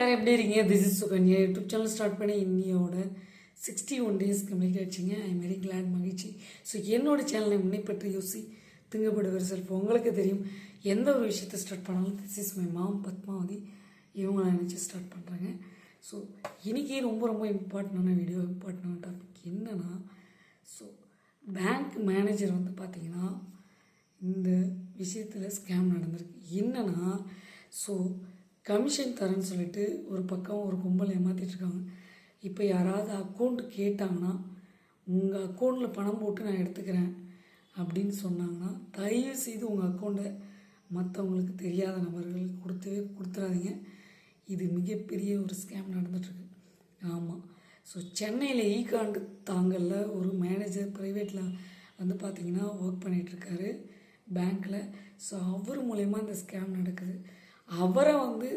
யார் எப்படி இருக்கீங்க? This is Sukanya YouTube channel start பண்ணி இன்னியோட சிக்ஸ்டி ஒன் டேஸ் கம்ப்ளீட் ஆச்சுங்க ஐ வெரி கிளாட் மகிழ்ச்சி. ஸோ என்னோட சேனலை முன்னே பற்றி யோசி திங்கப்படுவர் செல்ஃப் உங்களுக்கு தெரியும் எந்த ஒரு விஷயத்தை ஸ்டார்ட் பண்ணாலும் this is my mom Padmavathi. இவங்க நினச்சி ஸ்டார்ட் பண்ணுறாங்க ஸோ இன்றைக்கி ரொம்ப ரொம்ப இம்பார்ட்டண்டான வீடியோ இம்பார்ட்டண்டான டாபிக் என்னென்னா ஸோ பேங்க் மேனேஜர் வந்து பார்த்திங்கன்னா இந்த விஷயத்தில் ஸ்கேம் நடந்திருக்கு. என்னென்னா ஸோ கமிஷன் தரேன்னு சொல்லிட்டு ஒரு பக்கம் ஒரு கும்பல் ஏமாற்றிட்டுருக்காங்க இப்போ யாராவது அக்கௌண்ட் கேட்டாங்கன்னா உங்கள் அக்கௌண்ட்டில் பணம் போட்டு நான் எடுத்துக்கிறேன் அப்படின்னு சொன்னாங்கன்னா தயவு செய்து உங்கள் அக்கௌண்ட்டை மற்றவங்களுக்கு தெரியாத நபர்களுக்கு கொடுத்தவே கொடுத்துறாதீங்க. இது மிகப்பெரிய ஒரு ஸ்கேம் நடந்துட்டுருக்கு. ஆமாம் ஸோ சென்னையில் ஈகாண்டு தாங்கல்ல ஒரு மேனேஜர் ப்ரைவேட்டில் வந்து பார்த்திங்கன்னா ஒர்க் பண்ணிகிட்ருக்காரு பேங்க்கில் ஸோ அவர் மூலயமா இந்த ஸ்கேம் நடக்குது. அவரை வந்து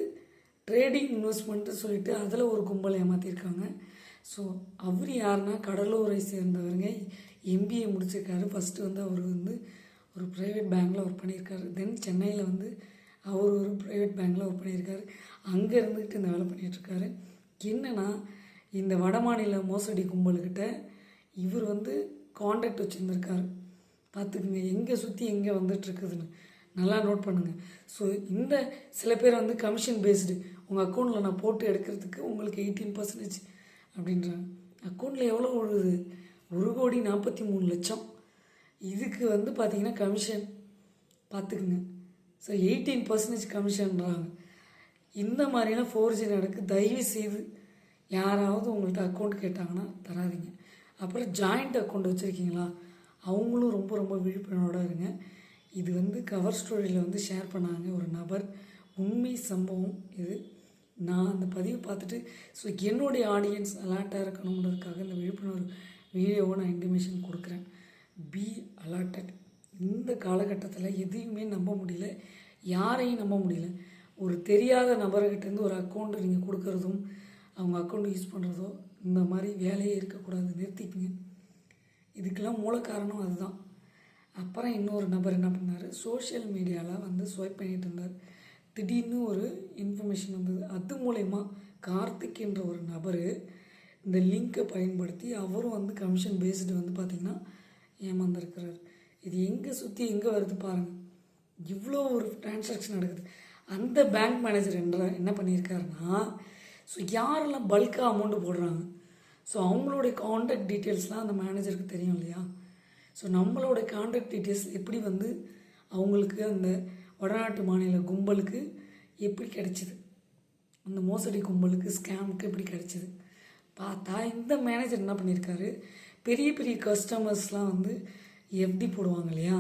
ட்ரேடிங் இன்வெஸ்ட்மெண்ட்டு சொல்லிட்டு அதில் ஒரு கும்பல் ஏமாற்றிருக்காங்க ஸோ அவர் யாருன்னா கடலூரை சேர்ந்தவருங்க. எம்பிஏ முடிச்சிருக்காரு. ஃபஸ்ட்டு வந்து அவர் வந்து ஒரு ப்ரைவேட் பேங்க்கில் ஒர்க் பண்ணியிருக்காரு தென் சென்னையில் வந்து அவர் ஒரு ப்ரைவேட் பேங்க்கில் ஒர்க் பண்ணியிருக்காரு அங்கே இருந்துக்கிட்டு இந்த வேலை பண்ணிகிட்ருக்காரு என்னென்னா இந்த வடமாநில மோசடி கும்பல்கிட்ட இவர் வந்து காண்டாக்ட் வச்சுருந்துருக்காரு. பார்த்துக்குங்க எங்கே சுற்றி எங்கே வந்துட்டுருக்குதுன்னு. நல்லா நோட் பண்ணுங்கள் ஸோ இந்த சில பேர் வந்து கமிஷன் பேஸ்டு உங்கள் அக்கௌண்ட்டில் நான் போட்டு எடுக்கிறதுக்கு உங்களுக்கு எயிட்டீன் பர்சன்டேஜ் அப்படின்றாங்க அக்கௌண்ட்டில் எவ்வளோ விழுது ஒரு கோடி நாற்பத்தி மூணு லட்சம். இதுக்கு வந்து பார்த்திங்கன்னா கமிஷன் பார்த்துக்குங்க ஸோ எயிட்டீன் பர்சன்டேஜ் கமிஷன்றாங்க இந்த மாதிரிலாம் ஃபோர்ஜி நடக்கு. தயவு செய்து யாராவது உங்கள்கிட்ட அக்கௌண்ட் கேட்டாங்கன்னா தராதீங்க. அப்புறம் ஜாயிண்ட் அக்கௌண்ட் வச்சுருக்கீங்களா? அவங்களும் ரொம்ப ரொம்ப விழிப்புணர்வோடு இருங்க. இது வந்து கவர் ஸ்டோரியில் வந்து ஷேர் பண்ணாங்க ஒரு நபர். உண்மை சம்பவம் இது. நான் அந்த பதிவு பார்த்துட்டு ஸோ என்னுடைய ஆடியன்ஸ் அலர்ட்டாக இருக்கணுன்றதுக்காக இந்த விழிப்புணர்வு வீடியோவை நான் இன்டிமேஷன் கொடுக்குறேன். பி அலர்ட்டட் இந்த காலகட்டத்தில் எதையுமே நம்ப முடியல. யாரையும் நம்ப முடியல. ஒரு தெரியாத நபர்கிட்டேருந்து ஒரு அக்கௌண்ட் நீங்கள் கொடுக்குறதும் அவங்க அக்கௌண்ட் யூஸ் பண்ணுறதோ இந்த மாதிரி வேலையே இருக்கக்கூடாது. நிறுத்திக்கங்க. இதுக்கெல்லாம் மூல காரணம் அதுதான். அப்புறம் இன்னொரு நபர் என்ன பண்ணார்? சோஷியல் மீடியாவில் வந்து ஸ்வைப் பண்ணிகிட்டு இருந்தார். திடீர்னு ஒரு இன்ஃபர்மேஷன் வந்தது. அது மூலயமா கார்த்திக்ன்ற ஒரு நபர் இந்த லிங்க்கை பயன்படுத்தி அவரும் வந்து கமிஷன் பேஸ்டு வந்து பார்த்திங்கன்னா ஏமாந்துருக்கிறார். இது எங்கே சுற்றி எங்கே வருது பாருங்கள் இவ்வளோ ஒரு டிரான்சாக்ஷன் நடக்குது. அந்த பேங்க் மேனேஜர் என்ற என்ன பண்ணியிருக்காருன்னா ஸோ யாரெல்லாம் பல்காக அமௌண்ட்டு போடுறாங்க? ஸோ அவங்களுடைய காண்டாக்ட் டீட்டெயில்ஸ்லாம் அந்த மேனேஜருக்கு தெரியும் இல்லையா? ஸோ நம்மளோட காண்டாக்ட் டீட்டெயில்ஸ் எப்படி வந்து அவங்களுக்கு அந்த வடநாட்டு மாநில கும்பலுக்கு எப்படி கிடைச்சிது? அந்த மோசடி கும்பலுக்கு ஸ்கேமுக்கு எப்படி கிடைச்சிது? பார்த்தா இந்த மேனேஜர் என்ன பண்ணியிருக்காரு பெரிய பெரிய கஸ்டமர்ஸ்லாம் வந்து எஃப்டி போடுவாங்க இல்லையா?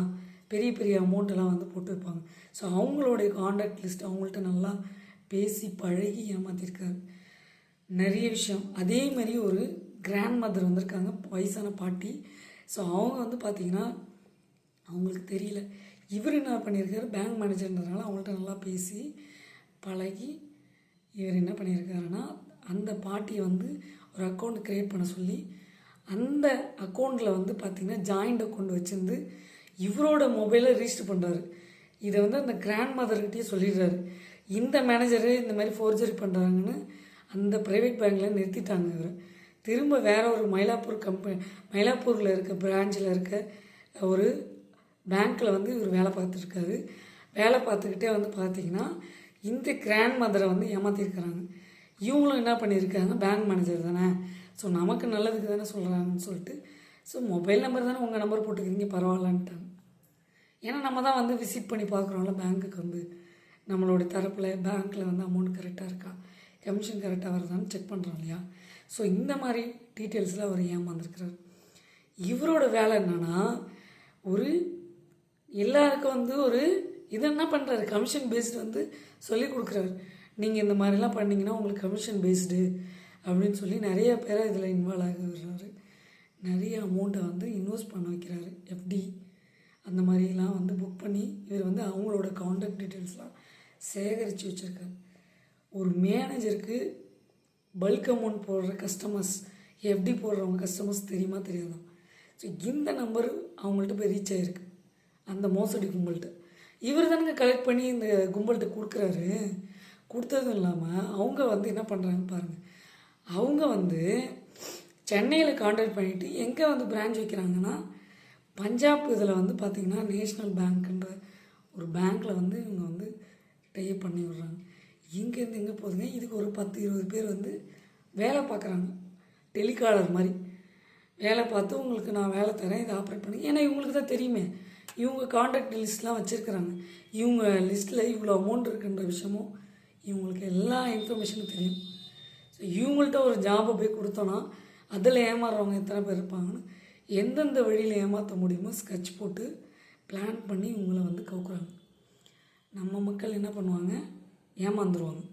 பெரிய பெரிய அமௌண்ட்டெல்லாம் வந்து போட்டு வைப்பாங்க ஸோ அவங்களுடைய காண்டாக்ட் லிஸ்ட் அவங்கள்ட்ட நல்லா பேசி பழகி ஏமாற்றிருக்காரு நிறைய விஷயம். அதே மாதிரி ஒரு கிராண்ட் மதர் வந்திருக்காங்க வயசான பாட்டி. ஸோ அவங்க வந்து பார்த்திங்கன்னா அவங்களுக்கு தெரியல. இவர் என்ன பண்ணியிருக்காரு பேங்க் மேனேஜர்ன்றதுனால அவங்கள்ட்ட நல்லா பேசி பழகி இவர் என்ன பண்ணியிருக்காருன்னா அந்த பாட்டியை வந்து ஒரு அக்கௌண்ட் க்ரியேட் பண்ண சொல்லி அந்த அக்கௌண்ட்டில் வந்து பார்த்திங்கன்னா ஜாயிண்ட் அக்கௌண்ட் வச்சுருந்து இவரோட மொபைலை ரிஜிஸ்டர் பண்ணுறாரு இதை வந்து அந்த கிராண்ட் மதர்கிட்டயே சொல்லிடுறாரு. இந்த மேனேஜரு இந்த மாதிரி ஃபோர்ஜரி பண்ணுறாங்கன்னு அந்த ப்ரைவேட் பேங்க்கில் நிறுத்திட்டாங்க இவர். திரும்ப வேற ஒரு மயிலாப்பூர் கம்பெனி மயிலாப்பூரில் இருக்க பிரான்ச்சில் இருக்க ஒரு பேங்க்கில் வந்து இவர் வேலை பார்த்துருக்காரு வேலை பார்த்துக்கிட்டே வந்து பார்த்தீங்கன்னா இந்த கிராண்ட் மதரை வந்து ஏமாற்றிருக்கிறாங்க இவங்களும் என்ன பண்ணியிருக்காங்க? பேங்க் மேனேஜர் தானே. ஸோ நமக்கு நல்லதுக்கு தானே சொல்கிறாங்கன்னு சொல்லிட்டு ஸோ மொபைல் நம்பர் தானே உங்கள் நம்பர் போட்டுக்கிறீங்க பரவாயில்லன்ட்டாங்க. ஏன்னா நம்ம தான் வந்து விசிட் பண்ணி பார்க்குறோம்ல பேங்க்குக்கு வந்து. நம்மளோட தரப்பில் பேங்க்கில் வந்து அமௌண்ட் கரெக்டாக இருக்கா? கமிஷன் கரெக்டாக வருதான்னு செக் பண்ணுறோம் இல்லையா? ஸோ இந்த மாதிரி டீட்டெயில்ஸில் அவர் ஏமாந்துருக்கிறார் இவரோட வேலை என்னென்னா ஒரு எல்லாருக்கும் வந்து ஒரு இது என்ன பண்ணுறாரு கமிஷன் பேஸ்டு வந்து சொல்லி கொடுக்குறாரு. நீங்கள் இந்த மாதிரிலாம் பண்ணிங்கன்னா உங்களுக்கு கமிஷன் பேஸ்டு அப்படின்னு சொல்லி நிறைய பேரை இதில் இன்வால்வ் ஆகி விடுறாரு நிறைய அமௌண்ட்டை வந்து இன்வெஸ்ட் பண்ண வைக்கிறாரு எஃப்டி அந்த மாதிரிலாம் வந்து புக் பண்ணி இவர் வந்து அவங்களோட காண்டாக்ட் டீட்டெயில்ஸ்லாம் சேகரித்து வச்சுருக்காரு. ஒரு மேனேஜருக்கு பல்க் அமௌண்ட் போடுற கஸ்டமர்ஸ் எஃப்டி போடுறவங்க கஸ்டமர்ஸ் தெரியுமா தெரியாதா? ஸோ இந்த நம்பர் அவங்கள்ட்ட போய் ரீச் ஆகிருக்கு அந்த மோசடி கும்பல்கிட்ட இவர் தானுங்க கலெக்ட் பண்ணி இந்த கும்பல்கிட்ட கொடுக்குறாரு. கொடுத்ததும் இல்லாமல் அவங்க வந்து என்ன பண்ணுறாங்க பாருங்கள் அவங்க வந்து சென்னையில் கான்டாக்ட் பண்ணிவிட்டு எங்கே வந்து பிரான்ச் வைக்கிறாங்கன்னா பஞ்சாப் இதில் வந்து பார்த்திங்கன்னா நேஷ்னல் பேங்க்குன்ற ஒரு பேங்க்கில் வந்து இவங்க வந்து டைப் பண்ணி விடுறாங்க இங்கேருந்து எங்கே போகுதுங்க? இதுக்கு ஒரு பத்து இருபது பேர் வந்து வேலை பார்க்குறாங்க. டெலிகாலர் மாதிரி. வேலை பார்த்து உங்களுக்கு நான் வேலை தரேன் இதை ஆப்ரேட் பண்ணி. ஏன்னா இவங்களுக்கு தான் தெரியுமே. இவங்க காண்டாக்ட் லிஸ்ட்லாம் வச்சுருக்குறாங்க. இவங்க லிஸ்ட்டில் இவ்வளோ அமௌண்ட் இருக்குன்ற விஷயமும் இவங்களுக்கு எல்லா இன்ஃபர்மேஷனும் தெரியும். ஸோ இவங்கள்ட்ட ஒரு ஜாபை போய் கொடுத்தோன்னா அதில் ஏமாறுறவங்க எத்தனை பேர் இருப்பாங்கன்னு எந்தெந்த வழியில் ஏமாற்ற முடியுமோ ஸ்கெட்ச் போட்டு பிளான் பண்ணி இவங்கள வந்து கவுக்குறாங்க. நம்ம மக்கள் என்ன பண்ணுவாங்க? ஏமாந்துருவாங்க.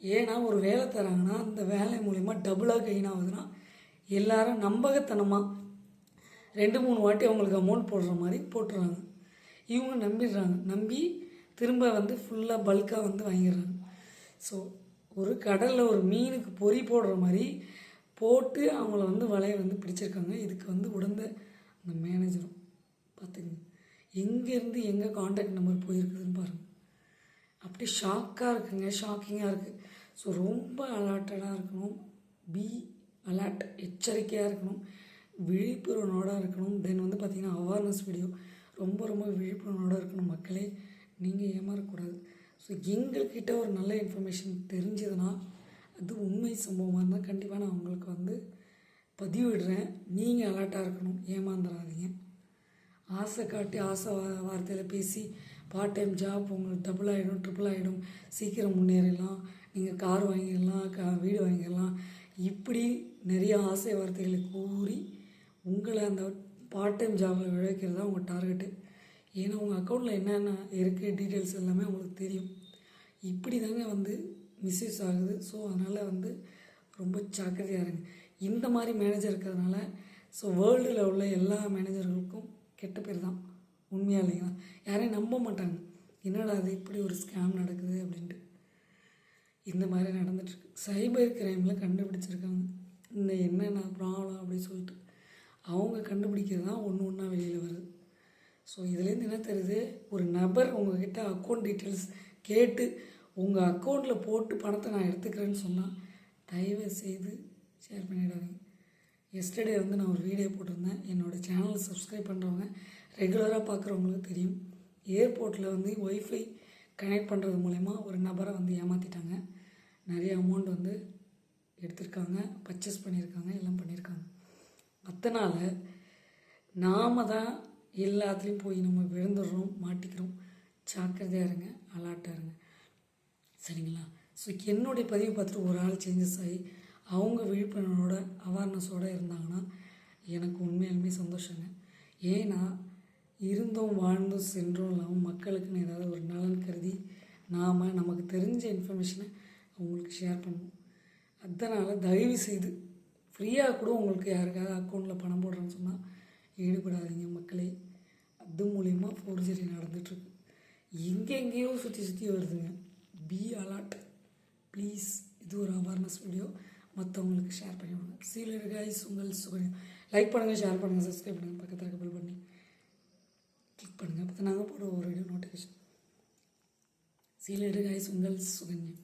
ஏன்னா ஒரு வேலை தராங்கன்னா அந்த வேலை மூலிமா டபுளாக கெயின் ஆகுதுன்னா எல்லாரும் நம்பகத்தனமாக ரெண்டு மூணு வாட்டி அவங்களுக்கு அமௌண்ட் போடுற மாதிரி போட்டுறாங்க. இவங்க நம்பிடுறாங்க. நம்பி திரும்ப வந்து ஃபுல்லாக பல்காக வந்து வாங்கிடுறாங்க. ஸோ ஒரு கடலில் ஒரு மீனுக்கு பொறி போடுற மாதிரி போட்டு அவங்கள வந்து வலையை வந்து பிடிச்சிருக்காங்க. இதுக்கு வந்து உடந்த அந்த மேனேஜரும் பார்த்துங்க எங்கேருந்து எங்கே காண்டாக்ட் நம்பர் போயிருக்குதுன்னு பாருங்கள் அப்படி ஷாக்காக இருக்குங்க ஷாக்கிங்காக இருக்குது ஸோ ரொம்ப அலர்ட்டடாக இருக்கணும். பி அலர்ட் எச்சரிக்கையாக இருக்கணும். விழிப்புணர்வோடு இருக்கணும். தென் வந்து பார்த்திங்கன்னா அவேர்னஸ் வீடியோ ரொம்ப ரொம்ப விழிப்புணர்வோடு இருக்கணும் மக்களே. நீங்கள் ஏமாறக்கூடாது. ஸோ எங்கள்கிட்ட ஒரு நல்ல இன்ஃபர்மேஷன் தெரிஞ்சதுன்னா அது உண்மை சம்பவமாக இருந்தால் கண்டிப்பாக நான் உங்களுக்கு வந்து பதிவிடுறேன். நீங்கள் அலர்ட்டாக இருக்கணும். ஏமாந்துடாதீங்க ஆசை காட்டி ஆசை வார்த்தையில் பேசி பார்ட் டைம் ஜாப் உங்களுக்கு டபுள் ஆகிடும் ட்ரிபிள் ஆகிடும் சீக்கிரம் முன்னேறலாம் நீங்கள் கார் வாங்கிடலாம் கா வீடு வாங்கிடலாம் இப்படி நிறைய ஆசை வார்த்தைகளை கூறி உங்களை அந்த பார்ட் டைம் ஜாபில் விளைவிக்கிறது தான் உங்கள் டார்கெட்டு ஏன்னா உங்கள் அக்கௌண்ட்டில் என்னென்ன இருக்குது டீட்டெயில்ஸ் எல்லாமே உங்களுக்கு தெரியும். இப்படி தாங்க வந்து மிஸ்யூஸ் ஆகுது. ஸோ அதனால் வந்து ரொம்ப ஜாக்கிரதையாக இருங்க. இந்த மாதிரி மேனேஜர் இருக்கிறதுனால ஸோ வேர்ல்டில் உள்ள எல்லா மேனேஜர்களுக்கும் கெட்ட பேர் தான். உண்மையாக இல்லைங்களா யாரையும் நம்ப மாட்டாங்க. என்னடா அது இப்படி ஒரு ஸ்கேம் நடக்குது அப்படின்ட்டு. இந்த மாதிரி நடந்துட்டுருக்கு. சைபர் கிரைமில் கண்டுபிடிச்சிருக்காங்க. இந்த என்னென்ன ப்ராப்ளம் அப்படின்னு சொல்லிட்டு. அவங்க கண்டுபிடிக்கிறது தான் ஒன்று ஒன்றா வெளியில் வருது. ஸோ இதுலேருந்து என்ன தெரியுது? ஒரு நபர் உங்ககிட்ட அக்கௌண்ட் டீட்டெயில்ஸ் கேட்டு உங்கள் அக்கௌண்ட்டில் போட்டு பணத்தை நான் எடுத்துக்கிறேன்னு சொன்னால் தயவு செய்து ஷேர் பண்ணிடாதீங்க. எஸ்டர்டே வந்து நான் ஒரு வீடியோ போட்டிருந்தேன். என்னோடய சேனலை சப்ஸ்கிரைப் பண்ணுறவங்க ரெகுலராக பார்க்குறவங்களுக்கு தெரியும். ஏர்போர்ட்டில் வந்து ஒய்ஃபை கனெக்ட் பண்ணுறது மூலயமா ஒரு நபரை வந்து ஏமாற்றிட்டாங்க நிறைய அமௌண்ட் வந்து எடுத்திருக்காங்க பர்ச்சேஸ் பண்ணியிருக்காங்க எல்லாம் பண்ணியிருக்காங்க. அதனால் நாம் தான் எல்லாத்துலேயும் போய் நம்ம விழுந்துடுறோம் மாட்டிக்கிறோம். ஜாக்கிரதையாக இருங்க அலாட்டாக இருங்க. சரிங்களா? ஸோ என்னுடைய பதிவு பார்த்துட்டு ஒரு ஆள் சேஞ்சஸ் ஆகி அவங்க விழிப்புணர்வோட அவேர்னஸோடு இருந்தாங்கன்னா எனக்கு உண்மையாலுமே சந்தோஷங்க. ஏன்னா இருந்தோம் வாழ்ந்தும் சென்றோம் இல்லாமல் மக்களுக்குன்னு ஏதாவது ஒரு நலன் கருதி நாம் நமக்கு தெரிஞ்ச இன்ஃபர்மேஷனை அவங்களுக்கு ஷேர் பண்ணணும் அதனால் தயவு செய்து ஃப்ரீயாக கூட உங்களுக்கு யாருக்காவது அக்கௌண்ட்டில் பணம் போடுறேன்னு சொன்னால் ஈடுபடாதீங்க மக்களே. அது மூலிமா ஃபோர்ஜரி நடந்துகிட்ருக்கு எங்கெங்கேயோ சுற்றி சுற்றி வருதுங்க. பி அலர்ட் ப்ளீஸ் இது ஒரு அவேர்னஸ் வீடியோ மற்றவங்களுக்கு ஷேர் பண்ணி விடுங்க சீலர் கைஸ் உங்கள் சுகன்யா லைக் பண்ணுங்கள் ஷேர் பண்ணுங்கள் சப்ஸ்கிரைப் பண்ணுங்கள் பக்கத்தில் இருக்க பில் பண்ணி கிளிக் பண்ணுங்கள் அப்போ நாங்கள் போடுற ஒரு வீடியோ நோட்டிஃபிகேஷன் சீலர் கைஸ் உங்கள் சுகன்யம்